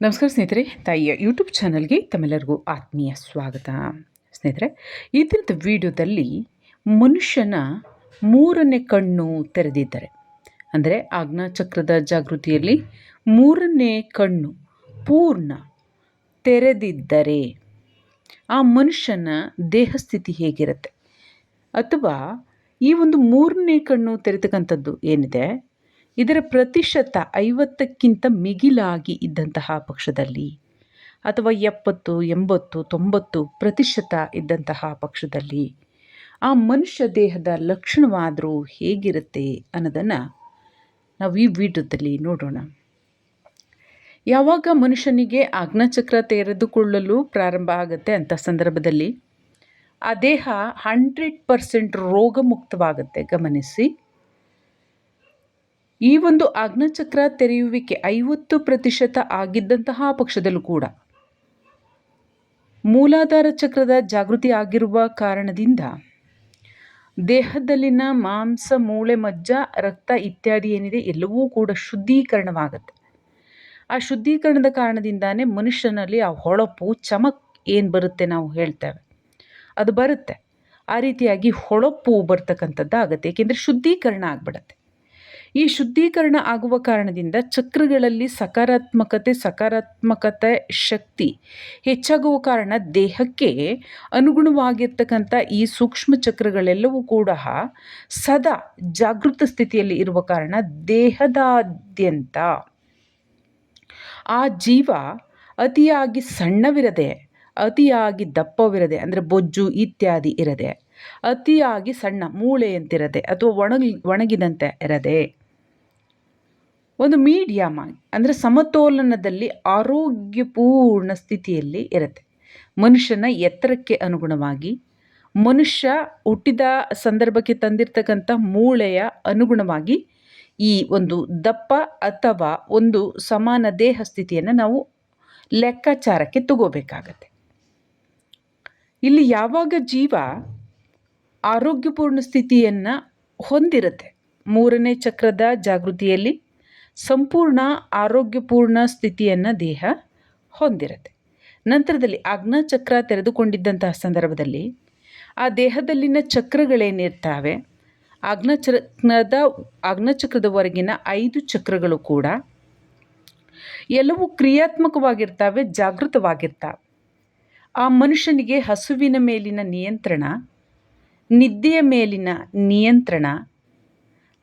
ನಮಸ್ಕಾರ ಸ್ನೇಹಿತರೆ, ತಾಯಿಯ ಯೂಟ್ಯೂಬ್ ಚಾನಲ್ಗೆ ತಮ್ಮೆಲ್ಲರಿಗೂ ಆತ್ಮೀಯ ಸ್ವಾಗತ. ಸ್ನೇಹಿತರೆ, ಈ ದಿನದ ವಿಡಿಯೋದಲ್ಲಿ ಮನುಷ್ಯನ ಮೂರನೇ ಕಣ್ಣು ತೆರೆದಿದ್ದಾರೆ. ಅಂದರೆ ಆಜ್ಞಾಚಕ್ರದ ಜಾಗೃತಿಯಲ್ಲಿ ಮೂರನೇ ಕಣ್ಣು ಪೂರ್ಣ ತೆರೆದಿದ್ದರೆ ಆ ಮನುಷ್ಯನ ದೇಹಸ್ಥಿತಿ ಹೇಗಿರುತ್ತೆ? ಅಥವಾ ಈ ಒಂದು ಮೂರನೇ ಕಣ್ಣು ತೆರೆತಕ್ಕಂಥದ್ದು ಏನಿದೆ? ಇದರ ಪ್ರತಿಶತ ಐವತ್ತಕ್ಕಿಂತ ಮಿಗಿಲಾಗಿ ಇದ್ದಂತಹ ಪಕ್ಷದಲ್ಲಿ ಅಥವಾ ಎಪ್ಪತ್ತು, ಎಂಬತ್ತು, ತೊಂಬತ್ತು ಪ್ರತಿಶತ ಇದ್ದಂತಹ ಪಕ್ಷದಲ್ಲಿ ಆ ಮನುಷ್ಯ ದೇಹದ ಲಕ್ಷಣವಾದರೂ ಹೇಗಿರುತ್ತೆ ಅನ್ನೋದನ್ನು ನಾವು ಈ ವಿಡಿಯೋದಲ್ಲಿ ನೋಡೋಣ. ಯಾವಾಗ ಮನುಷ್ಯನಿಗೆ ಆಜ್ಞಾಚಕ್ರ ತೆರೆದುಕೊಳ್ಳಲು ಪ್ರಾರಂಭ ಆಗುತ್ತೆ ಅಂಥ ಸಂದರ್ಭದಲ್ಲಿ, ಆ ದೇಹ ಹಂಡ್ರೆಡ್ ಪರ್ಸೆಂಟ್ ರೋಗಮುಕ್ತವಾಗುತ್ತೆ, ಗಮನಿಸಿ. ಈ ಒಂದು ಆಗ್ನಚಕ್ರ ತೆರೆಯುವಿಕೆ ಐವತ್ತು ಪ್ರತಿಶತ ಆಗಿದ್ದಂತಹ ಪಕ್ಷದಲ್ಲೂ ಕೂಡ. ಮೂಲಾಧಾರ ಚಕ್ರದ ಜಾಗೃತಿ ಆಗಿರುವ ಕಾರಣದಿಂದ ದೇಹದಲ್ಲಿನ ಮಾಂಸ, ಮೂಳೆ, ಮಜ್ಜ, ರಕ್ತ ಇತ್ಯಾದಿ ಏನಿದೆ ಎಲ್ಲವೂ ಕೂಡ ಶುದ್ಧೀಕರಣವಾಗುತ್ತೆ. ಆ ಶುದ್ಧೀಕರಣದ ಕಾರಣದಿಂದಾನೇ ಮನುಷ್ಯನಲ್ಲಿ ಆ ಹೊಳಪು, ಚಮಕ್ ಏನು ಬರುತ್ತೆ ನಾವು ಹೇಳ್ತೇವೆ. ಅದು ಬರುತ್ತೆ. ಆ ರೀತಿಯಾಗಿ ಹೊಳಪು ಬರ್ತಕ್ಕಂಥದ್ದು ಆಗುತ್ತೆ ಏಕೆಂದರೆ ಶುದ್ಧೀಕರಣ ಆಗ್ಬಿಡತ್ತೆ. ಈ ಶುದ್ಧೀಕರಣ ಆಗುವ ಕಾರಣದಿಂದ ಚಕ್ರಗಳಲ್ಲಿ ಸಕಾರಾತ್ಮಕತೆ ಸಕಾರಾತ್ಮಕತೆ ಶಕ್ತಿ ಹೆಚ್ಚಾಗುವ ಕಾರಣ ದೇಹಕ್ಕೆ ಅನುಗುಣವಾಗಿರ್ತಕ್ಕಂಥ ಈ ಸೂಕ್ಷ್ಮ ಚಕ್ರಗಳೆಲ್ಲವೂ ಕೂಡ ಸದಾ ಜಾಗೃತ ಸ್ಥಿತಿಯಲ್ಲಿ ಇರುವ ಕಾರಣ ದೇಹದಾದ್ಯಂತ. ಆ ಜೀವ ಅತಿಯಾಗಿ ಸಣ್ಣವಿರದೆ, ಅತಿಯಾಗಿ ದಪ್ಪವಿರದೆ, ಅಂದರೆ ಬೊಜ್ಜು ಇತ್ಯಾದಿ ಇರದೆ, ಅತಿಯಾಗಿ ಸಣ್ಣ ಮೂಳೆಯಂತಿರದೆ ಅಥವಾ ಒಣಗಿ, ಒಣಗಿದಂತೆ ಇರದೆ ಒಂದು ಮೀಡಿಯಮ್ ಆಗಿ ಅಂದರೆ ಸಮತೋಲನದಲ್ಲಿ ಆರೋಗ್ಯಪೂರ್ಣ ಸ್ಥಿತಿಯಲ್ಲಿ ಇರುತ್ತೆ. ಮನುಷ್ಯನ ಎತ್ತರಕ್ಕೆ ಅನುಗುಣವಾಗಿ, ಮನುಷ್ಯ ಹುಟ್ಟಿದ ಸಂದರ್ಭಕ್ಕೆ ತಂದಿರತಕ್ಕಂಥ ಮೂಳೆಯ ಅನುಗುಣವಾಗಿ ಈ ಒಂದು ದಪ್ಪ ಅಥವಾ ಒಂದು ಸಮಾನ ದೇಹ ಸ್ಥಿತಿಯನ್ನು ನಾವು ಲೆಕ್ಕಾಚಾರಕ್ಕೆ ತಗೋಬೇಕಾಗತ್ತೆ. ಇಲ್ಲಿ ಯಾವಾಗ ಜೀವ ಆರೋಗ್ಯಪೂರ್ಣ ಸ್ಥಿತಿಯನ್ನು ಹೊಂದಿರುತ್ತೆ? ಮೂರನೇ ಚಕ್ರದ ಜಾಗೃತಿಯಲ್ಲಿ ಸಂಪೂರ್ಣ ಆರೋಗ್ಯಪೂರ್ಣ ಸ್ಥಿತಿಯನ್ನು ದೇಹ ಹೊಂದಿರುತ್ತೆ. ನಂತರದಲ್ಲಿ ಆಜ್ಞಾಚಕ್ರ ತೆರೆದುಕೊಂಡಿದ್ದಂತಹ ಸಂದರ್ಭದಲ್ಲಿ ಆ ದೇಹದಲ್ಲಿನ ಚಕ್ರಗಳೇನಿರ್ತಾವೆ, ಆಜ್ಞಾಚಕ್ರದ, ಆಜ್ಞಾಚಕ್ರದವರೆಗಿನ ಐದು ಚಕ್ರಗಳು ಕೂಡ ಎಲ್ಲವೂ ಕ್ರಿಯಾತ್ಮಕವಾಗಿರ್ತವೆ, ಜಾಗೃತವಾಗಿರ್ತಾವೆ. ಆ ಮನುಷ್ಯನಿಗೆ ಹಸುವಿನ ಮೇಲಿನ ನಿಯಂತ್ರಣ, ನಿದ್ದೆಯ ಮೇಲಿನ ನಿಯಂತ್ರಣ,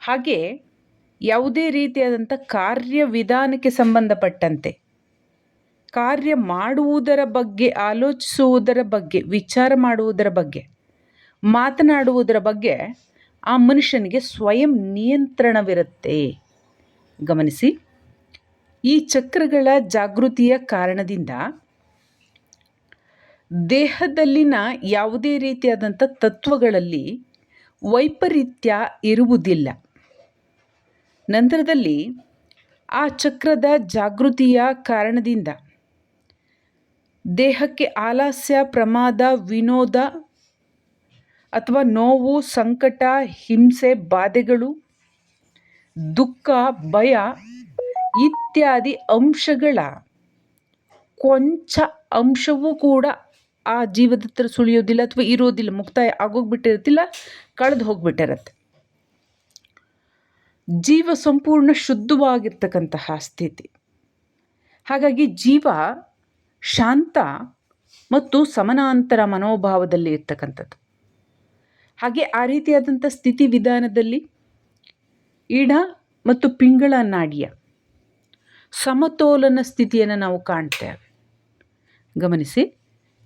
ಹಾಗೆ ಯಾವುದೇ ರೀತಿಯಾದಂಥ ಕಾರ್ಯವಿಧಾನಕ್ಕೆ ಸಂಬಂಧಪಟ್ಟಂತೆ, ಕಾರ್ಯ ಮಾಡುವುದರ ಬಗ್ಗೆ, ಆಲೋಚಿಸುವುದರ ಬಗ್ಗೆ, ವಿಚಾರ ಮಾಡುವುದರ ಬಗ್ಗೆ, ಮಾತನಾಡುವುದರ ಬಗ್ಗೆ ಆ ಮನುಷ್ಯನಿಗೆ ಸ್ವಯಂ ನಿಯಂತ್ರಣವಿರುತ್ತೆ. ಗಮನಿಸಿ, ಈ ಚಕ್ರಗಳ ಜಾಗೃತಿಯ ಕಾರಣದಿಂದ ದೇಹದಲ್ಲಿನ ಯಾವುದೇ ರೀತಿಯಾದಂಥ ತತ್ವಗಳಲ್ಲಿ ವೈಪರೀತ್ಯ ಇರುವುದಿಲ್ಲ. ನಂತರದಲ್ಲಿ ಆ ಚಕ್ರದ ಜಾಗೃತಿಯ ಕಾರಣದಿಂದ ದೇಹಕ್ಕೆ ಆಲಸ್ಯ, ಪ್ರಮಾದ, ವಿನೋದ ಅಥವಾ ನೋವು, ಸಂಕಟ, ಹಿಂಸೆ, ಬಾಧೆಗಳು, ದುಃಖ, ಭಯ ಇತ್ಯಾದಿ ಅಂಶಗಳ ಕೊಂಚ ಅಂಶವೂ ಕೂಡ ಆ ಜೀವದ ಹತ್ರ ಸುಳಿಯೋದಿಲ್ಲ ಅಥವಾ ಇರೋದಿಲ್ಲ, ಮುಕ್ತಾಯ ಆಗೋಗ್ಬಿಟ್ಟಿರುತ್ತಿಲ್ಲ, ಕಳೆದು ಹೋಗ್ಬಿಟ್ಟಿರತ್ತೆ. ಜೀವ ಸಂಪೂರ್ಣ ಶುದ್ಧವಾಗಿರ್ತಕ್ಕಂತಹ ಸ್ಥಿತಿ. ಹಾಗಾಗಿ ಜೀವ ಶಾಂತ ಮತ್ತು ಸಮನಾಂತರ ಮನೋಭಾವದಲ್ಲಿ ಇರ್ತಕ್ಕಂಥದ್ದು. ಹಾಗೆ ಆ ರೀತಿಯಾದಂಥ ಸ್ಥಿತಿ ವಿಧಾನದಲ್ಲಿ ಇಡ ಮತ್ತು ಪಿಂಗಳ ನಾಡಿಯ ಸಮತೋಲನ ಸ್ಥಿತಿಯನ್ನು ನಾವು ಕಾಣ್ತೇವೆ. ಗಮನಿಸಿ,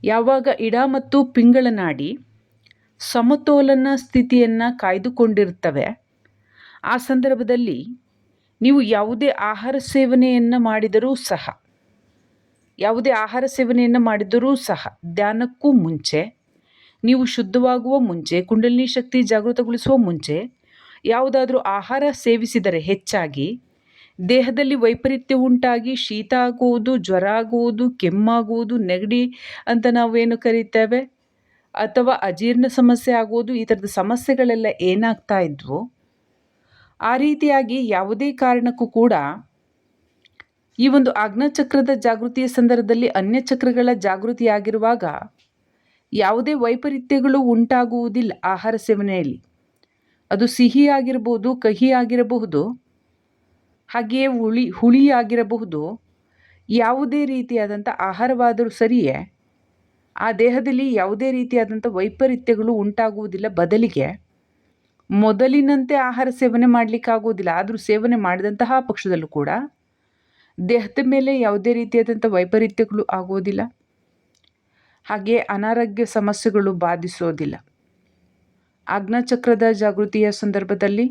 ಯಾವಾಗ ಇಡ ಮತ್ತು ಪಿಂಗಳ ನಾಡಿ ಸಮತೋಲನ ಸ್ಥಿತಿಯನ್ನು ಕಾಯ್ದುಕೊಂಡಿರ್ತವೆ ಆ ಸಂದರ್ಭದಲ್ಲಿ ನೀವು ಯಾವುದೇ ಆಹಾರ ಸೇವನೆಯನ್ನು ಮಾಡಿದರೂ ಸಹ, ಯಾವುದೇ ಆಹಾರ ಸೇವನೆಯನ್ನು ಮಾಡಿದರೂ ಸಹ ಧ್ಯಾನಕ್ಕೂ ಮುಂಚೆ, ನೀವು ಶುದ್ಧವಾಗುವ ಮುಂಚೆ, ಕುಂಡಲಿನಿ ಶಕ್ತಿ ಜಾಗೃತಗೊಳಿಸುವ ಮುಂಚೆ, ಯಾವುದಾದರೂ ಆಹಾರ ಸೇವಿಸಿದರೆ ಹೆಚ್ಚಾಗಿ ದೇಹದಲ್ಲಿ ವೈಪರೀತ್ಯ ಉಂಟಾಗಿ ಶೀತ ಆಗುವುದು, ಜ್ವರ ಆಗುವುದು, ಕೆಮ್ಮಾಗುವುದು, ನೆಗಡಿ ಅಂತ ನಾವೇನು ಕರೀತೇವೆ? ಅಥವಾ ಅಜೀರ್ಣ ಸಮಸ್ಯೆ ಆಗುವುದು, ಈ ಥರದ ಸಮಸ್ಯೆಗಳೆಲ್ಲ ಏನಾಗ್ತಾ ಇದ್ವು? ಆ ರೀತಿಯಾಗಿ ಯಾವುದೇ ಕಾರಣಕ್ಕೂ ಕೂಡ ಈ ಒಂದು ಆಜ್ಞಾಚಕ್ರದ ಜಾಗೃತಿಯ ಸಂದರ್ಭದಲ್ಲಿ ಅನ್ಯ ಚಕ್ರಗಳ ಜಾಗೃತಿಯಾಗಿರುವಾಗ ಯಾವುದೇ ವೈಪರೀತ್ಯಗಳು ಉಂಟಾಗುವುದಿಲ್ಲ ಆಹಾರ ಸೇವನೆಯಲ್ಲಿ. ಅದು ಸಿಹಿ ಆಗಿರಬಹುದು ಕಹಿ ಆಗಿರಬಹುದು ಹಾಗೆಯೇ ಹುಳಿ ಹುಳಿ ಆಗಿರಬಹುದು ಯಾವುದೇ ರೀತಿಯಾದಂಥ ಆಹಾರವಾದರೂ ಸರಿಯೇ, ಆ ದೇಹದಲ್ಲಿ ಯಾವುದೇ ರೀತಿಯಾದಂಥ ವೈಪರೀತ್ಯಗಳು ಉಂಟಾಗುವುದಿಲ್ಲ ಬದಲಿಗೆ. ಮೊದಲಿನಂತೆ ಆಹಾರ ಸೇವನೆ ಮಾಡಲಿಕ್ಕಾಗೋದಿಲ್ಲ ಆದರೂ ಸೇವನೆ ಮಾಡಿದಂತಹ ಪಕ್ಷದಲ್ಲೂ ಕೂಡ ದೇಹದ ಮೇಲೆ ಯಾವುದೇ ರೀತಿಯಾದಂಥ ವೈಪರೀತ್ಯಗಳು ಆಗೋದಿಲ್ಲ ಹಾಗೆ ಅನಾರೋಗ್ಯ ಸಮಸ್ಯೆಗಳು ಬಾಧಿಸೋದಿಲ್ಲ. ಆಜ್ಞಾಚಕ್ರದ ಜಾಗೃತಿಯ ಸಂದರ್ಭದಲ್ಲಿ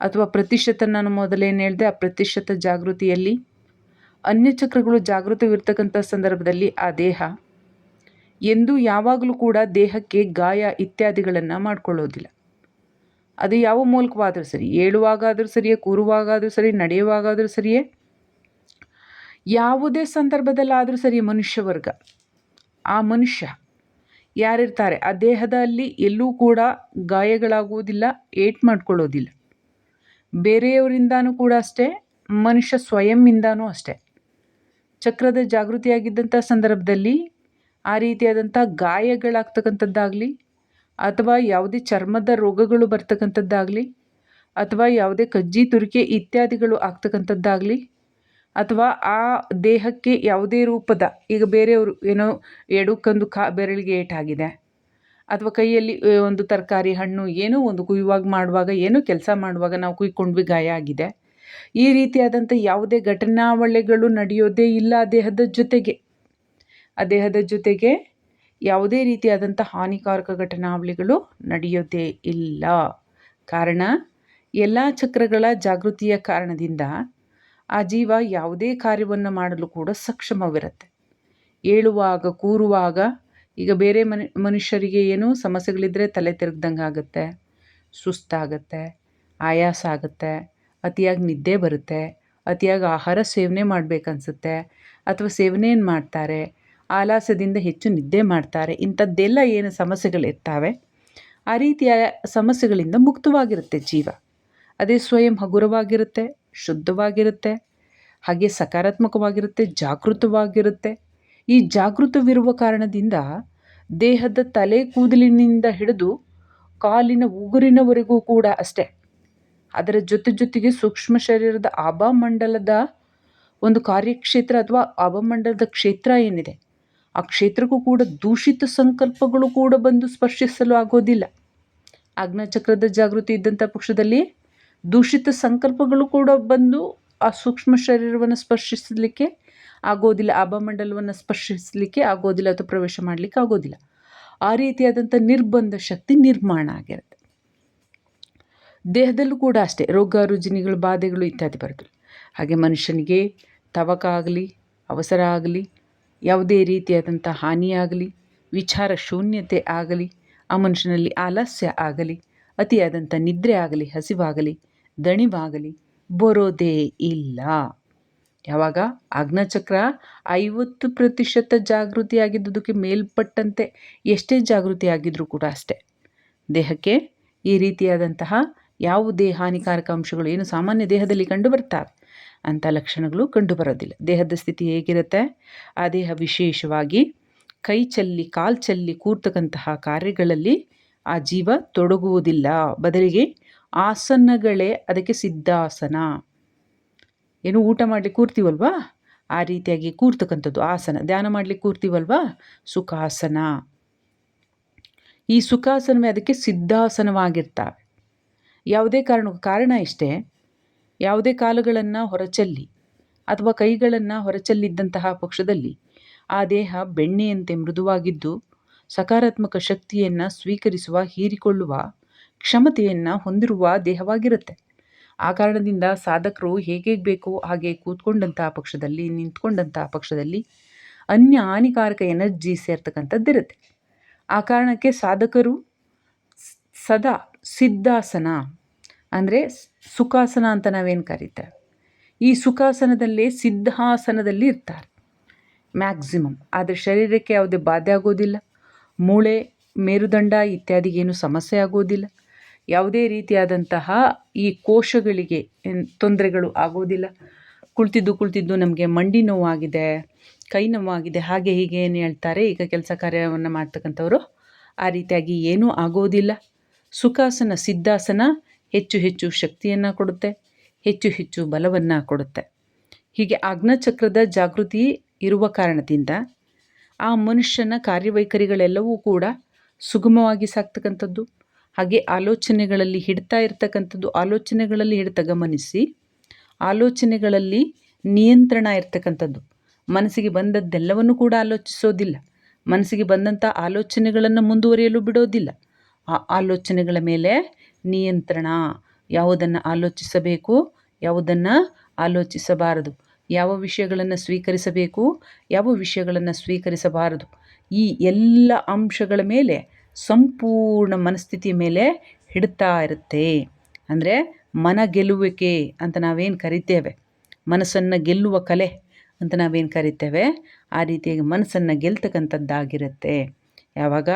ಅಥವಾ ಪ್ರತಿಶತ ನಾನು ಮೊದಲೇನು ಹೇಳಿದೆ, ಆ ಪ್ರತಿಶತ ಜಾಗೃತಿಯಲ್ಲಿ ಅನ್ಯ ಚಕ್ರಗಳು ಜಾಗೃತವಿರ್ತಕ್ಕಂಥ ಸಂದರ್ಭದಲ್ಲಿ ಆ ದೇಹ ಎಂದು ಯಾವಾಗಲೂ ಕೂಡ ದೇಹಕ್ಕೆ ಗಾಯ ಇತ್ಯಾದಿಗಳನ್ನು ಮಾಡ್ಕೊಳ್ಳೋದಿಲ್ಲ. ಅದು ಯಾವ ಮೂಲಕವಾದರೂ ಸರಿ, ಏಳುವಾಗಾದರೂ ಸರಿಯೇ, ಕೂರುವಾಗಾದರೂ ಸರಿ, ನಡೆಯುವಾಗಾದರೂ ಸರಿಯೇ, ಯಾವುದೇ ಸಂದರ್ಭದಲ್ಲಾದರೂ ಸರಿ ಮನುಷ್ಯ ವರ್ಗ, ಆ ಮನುಷ್ಯ ಯಾರಿರ್ತಾರೆ, ಆ ದೇಹದಲ್ಲಿ ಎಲ್ಲೂ ಕೂಡ ಗಾಯಗಳಾಗುವುದಿಲ್ಲ, ಏಟ್ ಮಾಡ್ಕೊಳ್ಳೋದಿಲ್ಲ. ಬೇರೆಯವರಿಂದನೂ ಕೂಡ ಅಷ್ಟೇ, ಮನುಷ್ಯ ಸ್ವಯಂಯಿಂದನೂ ಅಷ್ಟೇ. ಚಕ್ರದ ಜಾಗೃತಿಯಾಗಿದ್ದಂಥ ಸಂದರ್ಭದಲ್ಲಿ ಆ ರೀತಿಯಾದಂಥ ಗಾಯಗಳಾಗ್ತಕ್ಕಂಥದ್ದಾಗಲಿ ಅಥವಾ ಯಾವುದೇ ಚರ್ಮದ ರೋಗಗಳು ಬರ್ತಕ್ಕಂಥದ್ದಾಗಲಿ, ಅಥವಾ ಯಾವುದೇ ಕಜ್ಜಿ, ತುರಿಕೆ ಇತ್ಯಾದಿಗಳು ಆಗ್ತಕ್ಕಂಥದ್ದಾಗಲಿ, ಅಥವಾ ಆ ದೇಹಕ್ಕೆ ಯಾವುದೇ ರೂಪದ, ಈಗ ಬೇರೆಯವರು ಏನೋ ಎಡಕ್ಕಂದು ಕಾ ಬೆರಳಿಗೆ ಏಟಾಗಿದೆ, ಅಥವಾ ಕೈಯಲ್ಲಿ ಒಂದು ತರಕಾರಿ, ಹಣ್ಣು, ಏನೋ ಒಂದು ಕುಯ್ಯುವಾಗ ಮಾಡುವಾಗ, ಏನೋ ಕೆಲಸ ಮಾಡುವಾಗ ನಾವು ಕುಯ್ಕೊಂಡ್ವಿ, ಗಾಯ ಆಗಿದೆ. ಈ ರೀತಿಯಾದಂಥ ಯಾವುದೇ ಘಟನಾವಳಿಗಳು ನಡೆಯೋದೇ ಇಲ್ಲ ದೇಹದ ಜೊತೆಗೆ. ಆ ದೇಹದ ಜೊತೆಗೆ ಯಾವುದೇ ರೀತಿಯಾದಂಥ ಹಾನಿಕಾರಕ ಘಟನಾವಳಿಗಳು ನಡೆಯೋದೇ ಇಲ್ಲ. ಕಾರಣ, ಎಲ್ಲ ಚಕ್ರಗಳ ಜಾಗೃತಿಯ ಕಾರಣದಿಂದ ಆ ಜೀವ ಯಾವುದೇ ಕಾರ್ಯವನ್ನು ಮಾಡಲು ಕೂಡ ಸಕ್ಷಮವಿರುತ್ತೆ. ಏಳುವಾಗ, ಕೂರುವಾಗ ಈಗ ಬೇರೆ ಮನು, ಮನುಷ್ಯರಿಗೆ ಏನು ಸಮಸ್ಯೆಗಳಿದ್ದರೆ ತಲೆ ತಿರುಗ್ದಂಗೆ ಆಗುತ್ತೆ, ಸುಸ್ತಾಗತ್ತೆ, ಆಯಾಸ ಆಗುತ್ತೆ, ಅತಿಯಾಗಿ ನಿದ್ದೆ ಬರುತ್ತೆ, ಅತಿಯಾಗಿ ಆಹಾರ ಸೇವನೆ ಮಾಡಬೇಕನ್ಸುತ್ತೆ ಅಥವಾ ಸೇವನೆಯನ್ನು ಮಾಡ್ತಾರೆ? ಆಲಸ್ಯದಿಂದ ಹೆಚ್ಚು ನಿದ್ದೆ ಮಾಡ್ತಾರೆ. ಇಂಥದ್ದೆಲ್ಲ ಏನು ಸಮಸ್ಯೆಗಳಿರ್ತಾವೆ ಆ ರೀತಿಯ ಸಮಸ್ಯೆಗಳಿಂದ ಮುಕ್ತವಾಗಿರುತ್ತೆ ಜೀವ. ಅದೇ ಸ್ವಯಂ ಹಗುರವಾಗಿರುತ್ತೆ, ಶುದ್ಧವಾಗಿರುತ್ತೆ, ಹಾಗೆ ಸಕಾರಾತ್ಮಕವಾಗಿರುತ್ತೆ, ಜಾಗೃತವಾಗಿರುತ್ತೆ. ಈ ಜಾಗೃತವಿರುವ ಕಾರಣದಿಂದ ದೇಹದ ತಲೆ ಕೂದಲಿನಿಂದ ಹಿಡಿದು ಕಾಲಿನ ಉಗುರಿನವರೆಗೂ ಕೂಡ ಅಷ್ಟೇ. ಅದರ ಜೊತೆ ಜೊತೆಗೆ ಸೂಕ್ಷ್ಮ ಶರೀರದ ಆಭಾಮಂಡಲದ ಒಂದು ಕಾರ್ಯಕ್ಷೇತ್ರ ಅಥವಾ ಆಭಾಮಂಡಲದ ಕ್ಷೇತ್ರ ಏನಿದೆ? ಆ ಕ್ಷೇತ್ರಕ್ಕೂ ಕೂಡ ದೂಷಿತ ಸಂಕಲ್ಪಗಳು ಕೂಡ ಬಂದು ಸ್ಪರ್ಶಿಸಲು ಆಗೋದಿಲ್ಲ. ಆಜ್ಞಾಚಕ್ರದ ಜಾಗೃತಿ ಇದ್ದಂಥ ಪಕ್ಷದಲ್ಲಿ ದೂಷಿತ ಸಂಕಲ್ಪಗಳು ಕೂಡ ಬಂದು ಆ ಸೂಕ್ಷ್ಮ ಶರೀರವನ್ನು ಸ್ಪರ್ಶಿಸಲಿಕ್ಕೆ ಆಗೋದಿಲ್ಲ ಆಭಮಂಡಲವನ್ನು ಸ್ಪರ್ಶಿಸಲಿಕ್ಕೆ ಆಗೋದಿಲ್ಲ ಅಥವಾ ಪ್ರವೇಶ ಮಾಡಲಿಕ್ಕೆ ಆಗೋದಿಲ್ಲ. ಆ ರೀತಿಯಾದಂಥ ನಿರ್ಬಂಧ ಶಕ್ತಿ ನಿರ್ಮಾಣ ಆಗಿರುತ್ತೆ. ದೇಹದಲ್ಲೂ ಕೂಡ ಅಷ್ಟೇ, ರೋಗ, ರುಜಿನಿಗಳು, ಬಾಧೆಗಳು ಇತ್ಯಾದಿ ಬರುತ್ತೆ ಹಾಗೆ ಮನುಷ್ಯನಿಗೆ ತವಕ ಆಗಲಿ, ಅವಸರ ಆಗಲಿ ಯಾವುದೇ ರೀತಿಯಾದಂಥ ಹಾನಿಯಾಗಲಿ, ವಿಚಾರ ಶೂನ್ಯತೆ ಆಗಲಿ, ಆ ಮನುಷ್ಯನಲ್ಲಿ ಆಲಸ್ಯ ಆಗಲಿ, ಅತಿಯಾದಂಥ ನಿದ್ರೆ ಆಗಲಿ, ಹಸಿವಾಗಲಿ, ದಣಿವಾಗಲಿ ಬರೋದೇ ಇಲ್ಲ. ಯಾವಾಗ? ಆಜ್ಞಾಚಕ್ರ ಐವತ್ತು ಪ್ರತಿಶತ ಜಾಗೃತಿ ಆಗಿದ್ದುದಕ್ಕೆ ಮೇಲ್ಪಟ್ಟಂತೆ ಎಷ್ಟೇ ಜಾಗೃತಿ ಆಗಿದ್ರೂ ಕೂಡ ಅಷ್ಟೇ. ದೇಹಕ್ಕೆ ಈ ರೀತಿಯಾದಂತಹ ಯಾವುದೇ ಹಾನಿಕಾರಕ ಅಂಶಗಳು ಏನು ಸಾಮಾನ್ಯ ದೇಹದಲ್ಲಿ ಕಂಡುಬರ್ತವೆ. ಅಂಥ ಲಕ್ಷಣಗಳು ಕಂಡುಬರೋದಿಲ್ಲ. ದೇಹದ ಸ್ಥಿತಿ ಹೇಗಿರುತ್ತೆ? ಆ ದೇಹ ವಿಶೇಷವಾಗಿ ಕೈ ಚೆಲ್ಲಿ, ಕಾಲು ಚೆಲ್ಲಿ ಕೂರ್ತಕ್ಕಂತಹ ಕಾರ್ಯಗಳಲ್ಲಿ ಆ ಜೀವ ತೊಡಗುವುದಿಲ್ಲ. ಬದಲಿಗೆ ಆಸನಗಳೇ ಅದಕ್ಕೆ ಸಿದ್ಧಾಸನ. ಏನು ಊಟ ಮಾಡಲಿಕ್ಕೆ ಕೂರ್ತೀವಲ್ವಾ? ಆ ರೀತಿಯಾಗಿ ಕೂರ್ತಕ್ಕಂಥದ್ದು ಆಸನ. ಧ್ಯಾನ ಮಾಡಲಿಕ್ಕೆ ಕೂರ್ತೀವಲ್ವಾ? ಸುಖಾಸನ. ಈ ಸುಖಾಸನವೇ ಅದಕ್ಕೆ ಸಿದ್ಧಾಸನವಾಗಿರ್ತವೆ. ಯಾವುದೇ ಕಾರಣ ಕಾರಣ ಇಷ್ಟೇ. ಯಾವುದೇ ಕಾಲುಗಳನ್ನು ಹೊರಚೆಲ್ಲಿ ಅಥವಾ ಕೈಗಳನ್ನು ಹೊರಚಲ್ಲಿದ್ದಂತಹ ಪಕ್ಷದಲ್ಲಿ ಆ ದೇಹ ಬೆಣ್ಣೆಯಂತೆ ಮೃದುವಾಗಿದ್ದು ಸಕಾರಾತ್ಮಕ ಶಕ್ತಿಯನ್ನು ಸ್ವೀಕರಿಸುವ, ಹೀರಿಕೊಳ್ಳುವ ಕ್ಷಮತೆಯನ್ನು ಹೊಂದಿರುವ ದೇಹವಾಗಿರುತ್ತೆ. ಆ ಕಾರಣದಿಂದ ಸಾಧಕರು ಹೇಗೇಗೆ ಬೇಕೋ ಹಾಗೆ ಕೂತ್ಕೊಂಡಂತಹ ಪಕ್ಷದಲ್ಲಿ, ನಿಂತ್ಕೊಂಡಂತಹ ಪಕ್ಷದಲ್ಲಿ ಅನ್ಯ ಹಾನಿಕಾರಕ ಎನರ್ಜಿ ಸೇರ್ತಕ್ಕಂಥದ್ದಿರುತ್ತೆ. ಆ ಕಾರಣಕ್ಕೆ ಸಾಧಕರು ಸದಾ ಸಿದ್ಧಾಸನ ಅಂದರೆ ಸುಖಾಸನ ಅಂತ ನಾವೇನು ಕರೀತೇವೆ ಈ ಸುಖಾಸನದಲ್ಲೇ ಸಿದ್ಧಾಸನದಲ್ಲಿ ಇರ್ತಾರೆ. ಮ್ಯಾಕ್ಸಿಮಮ್ ಆದರೆ ಶರೀರಕ್ಕೆ ಯಾವುದೇ ಬಾಧೆ ಆಗೋದಿಲ್ಲ. ಮೂಳೆ, ಮೇರುದಂಡ ಇತ್ಯಾದಿಗೇನು ಸಮಸ್ಯೆ ಆಗೋದಿಲ್ಲ. ಯಾವುದೇ ರೀತಿಯಾದಂತಹ ಈ ಕೋಶಗಳಿಗೆ ತೊಂದರೆಗಳು ಆಗೋದಿಲ್ಲ. ಕುಳಿತಿದ್ದು ಕುಳಿತಿದ್ದು ನಮಗೆ ಮಂಡಿ ನೋವಾಗಿದೆ, ಕೈ ನೋವಾಗಿದೆ, ಹಾಗೆ ಹೀಗೆ ಏನು ಹೇಳ್ತಾರೆ? ಈಗ ಕೆಲಸ ಕಾರ್ಯವನ್ನು ಮಾಡ್ತಕ್ಕಂಥವ್ರು ಆ ರೀತಿಯಾಗಿ ಏನೂ ಆಗೋದಿಲ್ಲ. ಸುಖಾಸನ, ಸಿದ್ಧಾಸನ ಹೆಚ್ಚು ಹೆಚ್ಚು ಶಕ್ತಿಯನ್ನು ಕೊಡುತ್ತೆ, ಹೆಚ್ಚು ಹೆಚ್ಚು ಬಲವನ್ನು ಕೊಡುತ್ತೆ. ಹೀಗೆ ಆಜ್ಞಾಚಕ್ರದ ಜಾಗೃತಿ ಇರುವ ಕಾರಣದಿಂದ ಆ ಮನುಷ್ಯನ ಕಾರ್ಯವೈಖರಿಗಳೆಲ್ಲವೂ ಕೂಡ ಸುಗಮವಾಗಿ ಸಾಕ್ತಕ್ಕಂಥದ್ದು. ಹಾಗೆ ಆಲೋಚನೆಗಳಲ್ಲಿ ಹಿಡ್ತಾ ಇರ್ತಕ್ಕಂಥದ್ದು, ಆಲೋಚನೆಗಳಲ್ಲಿ ಹಿಡ್ತ ಗಮನಿಸಿ, ಆಲೋಚನೆಗಳಲ್ಲಿ ನಿಯಂತ್ರಣ ಇರ್ತಕ್ಕಂಥದ್ದು. ಮನಸ್ಸಿಗೆ ಬಂದದ್ದೆಲ್ಲವನ್ನು ಕೂಡ ಆಲೋಚಿಸೋದಿಲ್ಲ. ಮನಸ್ಸಿಗೆ ಬಂದಂಥ ಆಲೋಚನೆಗಳನ್ನು ಮುಂದುವರಿಯಲು ಬಿಡೋದಿಲ್ಲ. ಆ ಆಲೋಚನೆಗಳ ಮೇಲೆ ನಿಯಂತ್ರಣ. ಯಾವುದನ್ನು ಆಲೋಚಿಸಬೇಕು, ಯಾವುದನ್ನು ಆಲೋಚಿಸಬಾರದು. ಯಾವ ವಿಷಯಗಳನ್ನು ಸ್ವೀಕರಿಸಬೇಕು, ಯಾವ ವಿಷಯಗಳನ್ನು ಸ್ವೀಕರಿಸಬಾರದು. ಈ ಎಲ್ಲ ಅಂಶಗಳ ಮೇಲೆ ಸಂಪೂರ್ಣ ಮನಸ್ಥಿತಿಯ ಮೇಲೆ ಹಿಡ್ತಾ ಇರುತ್ತೆ. ಅಂದರೆ ಮನ ಗೆಲ್ಲುವಿಕೆ ಅಂತ ನಾವೇನು ಕರಿತೇವೆ? ಮನಸ್ಸನ್ನು ಗೆಲ್ಲುವ ಕಲೆ ಅಂತ ನಾವೇನು ಕರಿತೇವೆ? ಆ ರೀತಿಯಾಗಿ ಮನಸ್ಸನ್ನು ಗೆಲ್ತಕ್ಕಂಥದ್ದಾಗಿರುತ್ತೆ. ಯಾವಾಗ?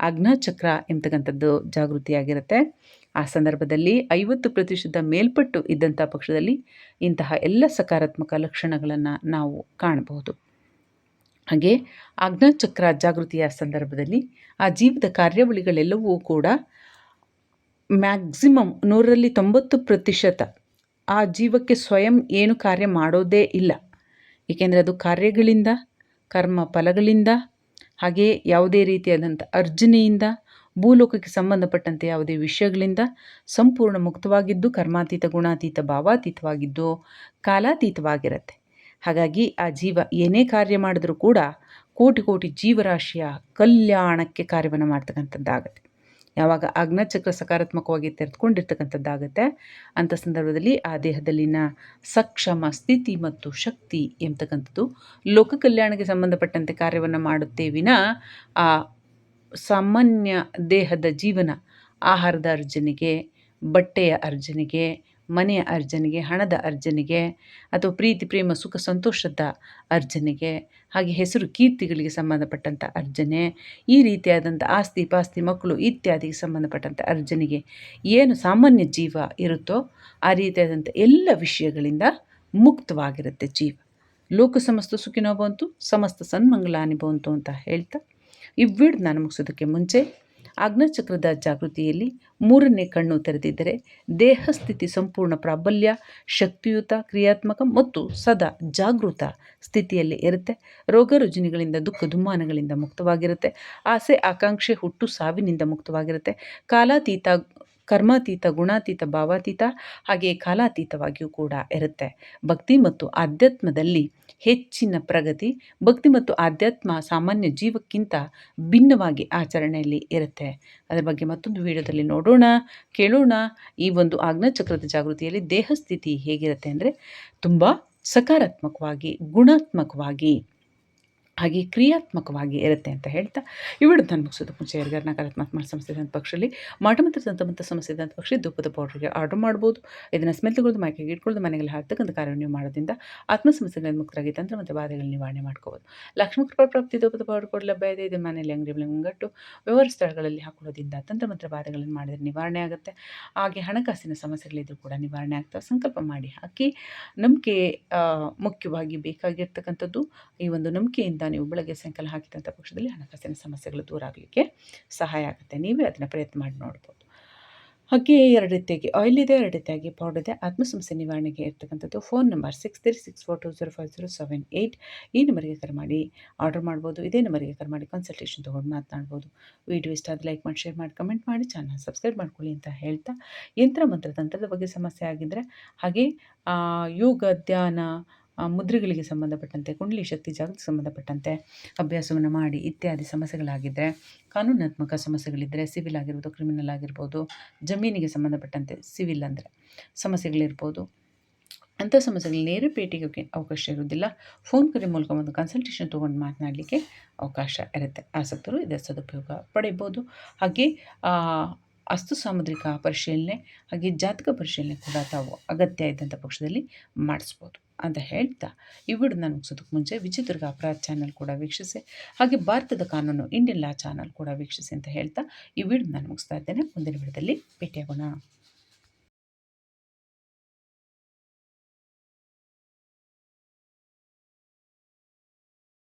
ಆಜ್ಞಾಚಕ್ರ ಎಂಬತಕ್ಕಂಥದ್ದು ಜಾಗೃತಿಯಾಗಿರುತ್ತೆ. ಆ ಸಂದರ್ಭದಲ್ಲಿ ಐವತ್ತು ಪ್ರತಿಶತ ಮೇಲ್ಪಟ್ಟು ಇದ್ದಂಥ ಪಕ್ಷದಲ್ಲಿ ಇಂತಹ ಎಲ್ಲ ಸಕಾರಾತ್ಮಕ ಲಕ್ಷಣಗಳನ್ನು ನಾವು ಕಾಣಬಹುದು. ಹಾಗೆ ಆಜ್ಞಾಚಕ್ರ ಜಾಗೃತಿಯ ಸಂದರ್ಭದಲ್ಲಿ ಆ ಜೀವದ ಕಾರ್ಯಾವಳಿಗಳೆಲ್ಲವೂ ಕೂಡ ಮ್ಯಾಕ್ಸಿಮಮ್ ನೂರರಲ್ಲಿ ತೊಂಬತ್ತು ಪ್ರತಿಶತ ಆ ಜೀವಕ್ಕೆ ಸ್ವಯಂ ಏನು ಕಾರ್ಯ ಮಾಡೋದೇ ಇಲ್ಲ. ಏಕೆಂದರೆ ಅದು ಕಾರ್ಯಗಳಿಂದ, ಕರ್ಮ ಫಲಗಳಿಂದ, ಹಾಗೆ ಯಾವುದೇ ರೀತಿಯಾದಂಥ ಅರ್ಜನೆಯಿಂದ ಭೂಲೋಕಕ್ಕೆ ಸಂಬಂಧಪಟ್ಟಂತೆ ಯಾವುದೇ ವಿಷಯಗಳಿಂದ ಸಂಪೂರ್ಣ ಮುಕ್ತವಾಗಿದ್ದು, ಕರ್ಮಾತೀತ, ಗುಣಾತೀತ, ಭಾವಾತೀತವಾಗಿದ್ದು, ಕಾಲಾತೀತವಾಗಿರುತ್ತೆ. ಹಾಗಾಗಿ ಆ ಜೀವ ಏನೇ ಕಾರ್ಯ ಮಾಡಿದ್ರೂ ಕೂಡ ಕೋಟಿ ಕೋಟಿ ಜೀವರಾಶಿಯ ಕಲ್ಯಾಣಕ್ಕೆ ಕಾರ್ಯವನ್ನು ಮಾಡ್ತಕ್ಕಂಥದ್ದಾಗತ್ತೆ. ಯಾವಾಗ ಅಗ್ನಚಕ್ರ ಸಕಾರಾತ್ಮಕವಾಗಿ ತೆರೆದುಕೊಂಡಿರ್ತಕ್ಕಂಥದ್ದಾಗುತ್ತೆ, ಅಂಥ ಸಂದರ್ಭದಲ್ಲಿ ಆ ದೇಹದಲ್ಲಿನ ಸಕ್ಷಮ ಸ್ಥಿತಿ ಮತ್ತು ಶಕ್ತಿ ಎಂಬತಕ್ಕಂಥದ್ದು ಲೋಕ ಕಲ್ಯಾಣಕ್ಕೆ ಸಂಬಂಧಪಟ್ಟಂತೆ ಕಾರ್ಯವನ್ನು ಮಾಡುತ್ತೇವಿನ ಆ ಸಾಮಾನ್ಯ ದೇಹದ ಜೀವನ, ಆಹಾರದ ಅರ್ಜನೆಗೆ, ಬಟ್ಟೆಯ ಅರ್ಜನೆಗೆ, ಮನೆಯ ಅರ್ಜನೆಗೆ, ಹಣದ ಅರ್ಜನೆಗೆ ಅಥವಾ ಪ್ರೀತಿ, ಪ್ರೇಮ, ಸುಖ, ಸಂತೋಷದ ಅರ್ಜನೆಗೆ, ಹಾಗೆ ಹೆಸರು, ಕೀರ್ತಿಗಳಿಗೆ ಸಂಬಂಧಪಟ್ಟಂಥ ಅರ್ಜನೆ, ಈ ರೀತಿಯಾದಂಥ ಆಸ್ತಿ, ಪಾಸ್ತಿ, ಮಕ್ಕಳು ಇತ್ಯಾದಿಗೆ ಸಂಬಂಧಪಟ್ಟಂಥ ಅರ್ಜನೆಗೆ ಏನು ಸಾಮಾನ್ಯ ಜೀವ ಇರುತ್ತೋ ಆ ರೀತಿಯಾದಂಥ ಎಲ್ಲ ವಿಷಯಗಳಿಂದ ಮುಕ್ತವಾಗಿರುತ್ತೆ ಜೀವ. ಲೋಕ ಸಮಸ್ತ ಸುಖಿನೋ ಬಂತು ಸಮಸ್ತ ಸನ್ಮಂಗಲಾನಿ ಬಂತು ಅಂತ ಹೇಳ್ತಾ ಈ ನಾನು ಮುಗಿಸೋದಕ್ಕೆ ಮುಂಚೆ ಅಗ್ನಚಕ್ರದ ಜಾಗೃತಿಯಲ್ಲಿ ಮೂರನೇ ಕಣ್ಣು ತೆರೆದಿದ್ದರೆ ದೇಹ ಸ್ಥಿತಿ ಸಂಪೂರ್ಣ ಪ್ರಾಬಲ್ಯ, ಶಕ್ತಿಯುತ, ಕ್ರಿಯಾತ್ಮಕ ಮತ್ತು ಸದಾ ಜಾಗೃತ ಸ್ಥಿತಿಯಲ್ಲಿ ಇರುತ್ತೆ. ರೋಗ ರುಜಿನಿಗಳಿಂದ, ದುಃಖ ದುಮ್ಮಾನಗಳಿಂದ ಮುಕ್ತವಾಗಿರುತ್ತೆ. ಆಸೆ, ಆಕಾಂಕ್ಷೆ, ಹುಟ್ಟು ಸಾವಿನಿಂದ ಮುಕ್ತವಾಗಿರುತ್ತೆ. ಕಾಲಾತೀತ, ಕರ್ಮಾತೀತ, ಗುಣಾತೀತ, ಭಾವಾತೀತ ಹಾಗೆಯೇ ಕಾಲಾತೀತವಾಗಿಯೂ ಕೂಡ ಇರುತ್ತೆ. ಭಕ್ತಿ ಮತ್ತು ಆಧ್ಯಾತ್ಮದಲ್ಲಿ ಹೆಚ್ಚಿನ ಪ್ರಗತಿ, ಭಕ್ತಿ ಮತ್ತು ಆಧ್ಯಾತ್ಮ ಸಾಮಾನ್ಯ ಜೀವಕ್ಕಿಂತ ಭಿನ್ನವಾಗಿ ಆಚರಣೆಯಲ್ಲಿ ಇರುತ್ತೆ. ಅದರ ಬಗ್ಗೆ ಮತ್ತೊಂದು ವಿಡಿಯೋದಲ್ಲಿ ನೋಡೋಣ, ಕೇಳೋಣ. ಈ ಒಂದು ಆಜ್ಞಾಚಕ್ರದ ಜಾಗೃತಿಯಲ್ಲಿ ದೇಹಸ್ಥಿತಿ ಹೇಗಿರುತ್ತೆ ಅಂದರೆ ತುಂಬ ಸಕಾರಾತ್ಮಕವಾಗಿ, ಗುಣಾತ್ಮಕವಾಗಿ ಹಾಗೆ ಕ್ರಿಯಾತ್ಮಕವಾಗಿ ಇರುತ್ತೆ ಅಂತ ಹೇಳ್ತಾ ಇವಿಡು ನಾನು ಮುಗಿಸೋದು. ಮುಂಚೆ ಯಾರಿಗಾರು ನಕಾರಾತ್ಮಕ ಸಮಸ್ಯೆ ಇದ್ದಂಥ ಪಕ್ಷದಲ್ಲಿ ಮಾಟಮಂತ್ರ ಸಂತಮಂತ ಸಮಸ್ಯೆ ಇದ್ದಂಥ ಪಕ್ಷ ಧೂಪದ ಪೌಡ್ರಿಗೆ ಆರ್ಡರ್ ಮಾಡ್ಬೋದು. ಇದನ್ನು ಸ್ಮೆಲ್ ತಗೊಳ್ಳೋದು ಮೈಕೆಗೆ ಇಟ್ಕೊಳ್ಳೋದು, ಮನೆಯಲ್ಲಿ ಹಾಕ್ತಕ್ಕಂಥ ಕಾರ್ಯವನ್ನು ನೀವು ಮಾಡೋದ್ರಿಂದ ಆತ್ಮ ಸಮಸ್ಯೆಗಳಿಂದ ಮುಕ್ತರಾಗಿ ತಂತ್ರ ಮತ್ತು ಬಾಧೆಗಳು ನಿವಾರಣೆ ಮಾಡ್ಕೋಬೋದು. ಲಕ್ಷ್ಮೀ ಕೃಪಾ ಪ್ರಾಪ್ತಿ ಧೂಪದ ಪೌಡರ್ ಕೂಡ ಲಭ್ಯ ಇದೆ. ಇದು ಮನೆಯಲ್ಲಿ ಅಂಗಡಿ ಮುಂಗಟ್ಟು ವ್ಯವಹಾರ ಸ್ಥಳಗಳಲ್ಲಿ ಹಾಕೊಳ್ಳೋದ್ರಿಂದ ತಂತ್ರ ಮಂತ್ರ ಬಾಧೆಗಳನ್ನು ಮಾಡಿದರೆ ನಿವಾರಣೆ ಆಗುತ್ತೆ. ಹಾಗೆ ಹಣಕಾಸಿನ ಸಮಸ್ಯೆಗಳಿದ್ದರೂ ಕೂಡ ನಿವಾರಣೆ ಆಗ್ತಾ ಸಂಕಲ್ಪ ಮಾಡಿ ಹಾಕಿ, ನಂಬಿಕೆ ಮುಖ್ಯವಾಗಿ ಬೇಕಾಗಿರ್ತಕ್ಕಂಥದ್ದು ಈ ಒಂದು ನಂಬಿಕೆಯಿಂದ ನೀವು ಬೆಳಗ್ಗೆ ಸಾಯಂಕಾಲ ಹಾಕಿದಂಥ ಪಕ್ಷದಲ್ಲಿ ಹಣಕಾಸಿನ ಸಮಸ್ಯೆಗಳು ದೂರ ಆಗಲಿಕ್ಕೆ ಸಹಾಯ ಆಗುತ್ತೆ. ನೀವೇ ಅದನ್ನು ಪ್ರಯತ್ನ ಮಾಡಿ ನೋಡ್ಬೋದು. ಹಾಗೆ ಎರಡು ರೀತಿಯಾಗಿ ಆಯಿಲ್ ಇದೆ, ಎರಡು ರೀತಿಯಾಗಿ ಪೌಡರ್ ಇದೆ. ಆತ್ಮಸಮಸ್ಯೆ ನಿವಾರಣೆಗೆ ಇರ್ತಕ್ಕಂಥದ್ದು phone number six three six four two zero five zero seven eight ಈ ನಂಬರಿಗೆ ಕರೆ ಮಾಡಿ ಆರ್ಡರ್ ಮಾಡ್ಬೋದು. ಇದೇ ನಂಬರಿಗೆ ಕರೆ ಮಾಡಿ ಕನ್ಸಲ್ಟೇಷನ್ ತೊಗೊಂಡು ಮಾತನಾಡ್ಬೋದು. ವೀಡಿಯೋ ಇಷ್ಟ ಆದರೆ ಲೈಕ್ ಮಾಡಿ ಶೇರ್ ಮಾಡಿ ಕಮೆಂಟ್ ಮಾಡಿ ಚಾನಲ್ ಸಬ್ಸ್ಕ್ರೈಬ್ ಮಾಡ್ಕೊಳ್ಳಿ ಅಂತ ಹೇಳ್ತಾ, ಯಂತ್ರ, ಮಂತ್ರ, ತಂತ್ರದ ಬಗ್ಗೆ ಸಮಸ್ಯೆ ಆಗಿದ್ದರೆ ಹಾಗೆ ಯೋಗ, ಧ್ಯಾನ ಮುದ್ರೆಗಳಿಗೆ ಸಂಬಂಧಪಟ್ಟಂತೆ, ಕುಂಡಲಿ ಶಕ್ತಿ ಜಾಗಕ್ಕೆ ಸಂಬಂಧಪಟ್ಟಂತೆ ಅಭ್ಯಾಸವನ್ನು ಮಾಡಿ ಇತ್ಯಾದಿ ಸಮಸ್ಯೆಗಳಾಗಿದ್ದರೆ ಕಾನೂನಾತ್ಮಕ ಸಮಸ್ಯೆಗಳಿದ್ದರೆ ಸಿವಿಲ್ ಆಗಿರ್ಬೋದು ಕ್ರಿಮಿನಲ್ ಆಗಿರ್ಬೋದು, ಜಮೀನಿಗೆ ಸಂಬಂಧಪಟ್ಟಂತೆ ಸಿವಿಲ್ ಅಂದರೆ ಸಮಸ್ಯೆಗಳಿರ್ಬೋದು. ಅಂಥ ಸಮಸ್ಯೆಗಳು ನೇರ ಭೇಟಿಗೆ ಅವಕಾಶ ಇರುವುದಿಲ್ಲ. ಫೋನ್ ಕರೆ ಮೂಲಕ ಒಂದು ಕನ್ಸಲ್ಟೇಷನ್ ತೊಗೊಂಡು ಮಾತನಾಡಲಿಕ್ಕೆ ಅವಕಾಶ ಇರುತ್ತೆ. ಆಸಕ್ತರು ಇದರ ಸದುಪಯೋಗ ಪಡೆಯಬಹುದು ಹಾಗೆ ಅಸ್ತು ಸಾಮುದ್ರಿಕ ಪರಿಶೀಲನೆ, ಹಾಗೆ ಜಾತಕ ಪರಿಶೀಲನೆ ಕೂಡ ತಾವು ಅಗತ್ಯ ಇದ್ದಂಥ ಪಕ್ಷದಲ್ಲಿ ಮಾಡಿಸ್ಬೋದು. ಅಂತ ಹೇಳ್ತಾ ಈ ವಿಡಿಯೋ ನಾನು ಮುಗಿಸೋದಕ್ಕೆ ಮುಂಚೆ ವಿಜಯದುರ್ಗ ಅಪರಾಧ ಚಾನಲ್ ಕೂಡ ವೀಕ್ಷಿಸಿ, ಹಾಗೆ ಭಾರತದ ಕಾನೂನು ಇಂಡಿಯನ್ ಲಾ ಚಾನಲ್ ಕೂಡ ವೀಕ್ಷಿಸಿ ಅಂತ ಹೇಳ್ತಾ ಈ ವಿಡಿಯೋ ನಾನು ಮುಗಿಸ್ತಾ ಇದ್ದೇನೆ. ಮುಂದಿನ ವಿಡಿಯೋದಲ್ಲಿ ಭೇಟಿಯಾಗೋಣ.